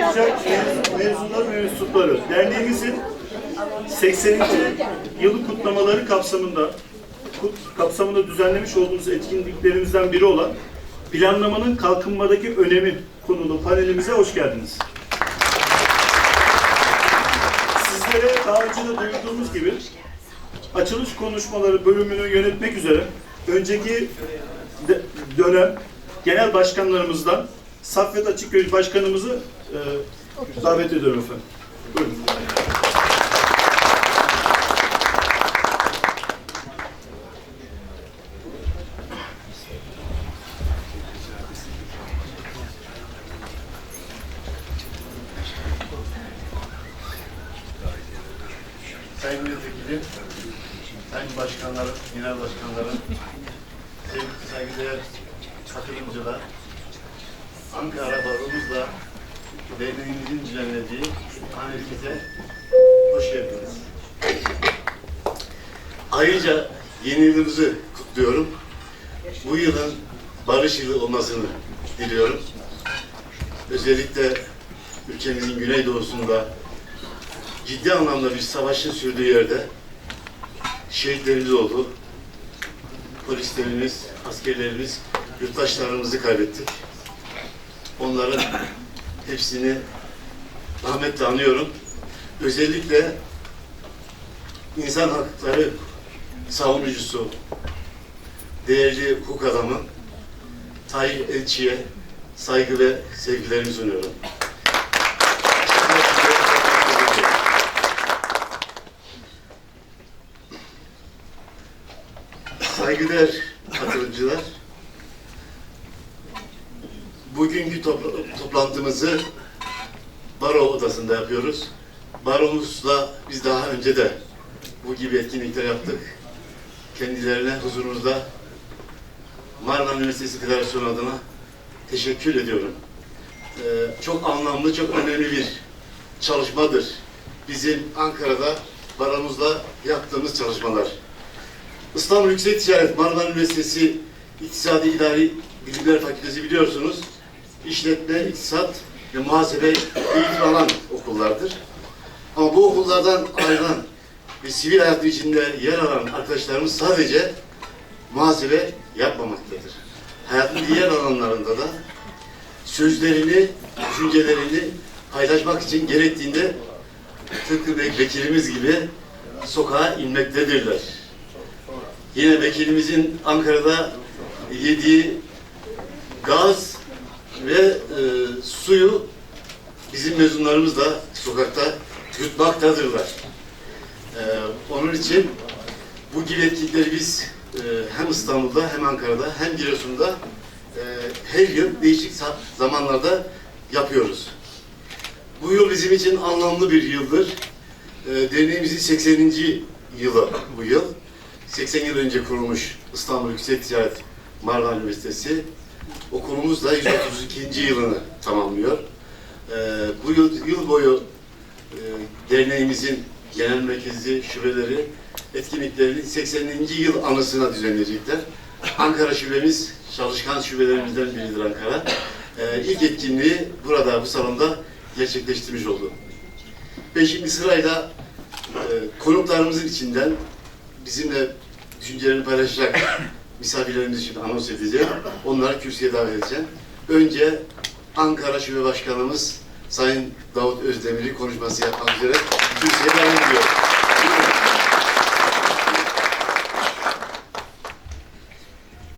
mez- mezunlar ve mensupları. Derneğimizin 80. yılı kutlamaları kapsamında kut- kapsamında düzenlemiş olduğumuz etkinliklerimizden biri olan planlamanın kalkınmadaki önemi konulu panelimize hoş geldiniz. Sizlere daha önce de duyurduğumuz gibi açılış konuşmaları bölümünü yönetmek üzere önceki dönem genel başkanlarımızdan Saffet Açıkgöz Başkanımızı e, davet ediyorum efendim. Buyurun. Sayın Milletvekili, Sayın Başkanlarım, Genel Başkanlarım, sevgili saygıdeğer katılımcılar, Ankara Baromuzla derneğimizin düzenlediği analize hoş geldiniz. Ayrıca yeni yılımızı kutluyorum. Bu yılın barış yılı olmasını diliyorum. Özellikle ülkemizin güneydoğusunda ciddi anlamda bir savaşın sürdüğü yerde şehitlerimiz oldu. Polislerimiz, askerlerimiz, yurttaşlarımızı kaybettik. Onların hepsini rahmetle anıyorum. Özellikle insan hakları savunucusu, değerli hukuk adamı Tayyip Elçi'ye saygı ve sevgilerimi sunuyorum. Saygıdeğer katılımcılar, bugünkü topla- toplantımızı Baro Odası'nda yapıyoruz. Baromuzla biz daha önce de bu gibi etkinlikler yaptık. Kendilerine huzurunuzda Marmara Üniversitesi Federasyonu adına teşekkür ediyorum. Ee, çok anlamlı, çok önemli bir çalışmadır. Bizim Ankara'da Baromuzla yaptığımız çalışmalar. İstanbul Yüksek Ticaret Marmara Üniversitesi İktisadi İdari Bilimler Fakültesi biliyorsunuz. İşletme, iktisat ve muhasebe eğitim alan okullardır. Ama bu okullardan ayrılan ve sivil hayatın içinde yer alan arkadaşlarımız sadece muhasebe yapmamaktadır. Hayatın diğer alanlarında da sözlerini, düşüncelerini paylaşmak için gerektiğinde tıpkı vekilimiz gibi sokağa inmektedirler. Yine vekilimizin Ankara'da yediği gaz ve e, suyu bizim mezunlarımız da sokakta yutmaktadırlar. E, onun için bu gibi etkinlikleri biz e, hem İstanbul'da hem Ankara'da hem Giresun'da e, her yıl değişik zamanlarda yapıyoruz. Bu yıl bizim için anlamlı bir yıldır. E, derneğimizin 80. yılı bu yıl. 80 yıl önce kurulmuş İstanbul Yüksek Ticaret Marmara Üniversitesi okulumuz da 132. yılını tamamlıyor. Ee, bu yıl, yıl boyu e, derneğimizin genel merkezi, şubeleri etkinliklerini 80. yıl anısına düzenleyecekler. Ankara şubemiz, çalışkan şubelerimizden biridir Ankara. Ee, ilk etkinliği burada, bu salonda gerçekleştirmiş oldu. Ve şimdi sırayla e, konuklarımızın içinden bizimle düşüncelerini paylaşacak misafirlerimiz için anons edeceğim. Onları kürsüye davet edeceğim. Önce Ankara Şube Başkanımız Sayın Davut Özdemir'i konuşması yapmak üzere kürsüye davet ediyorum.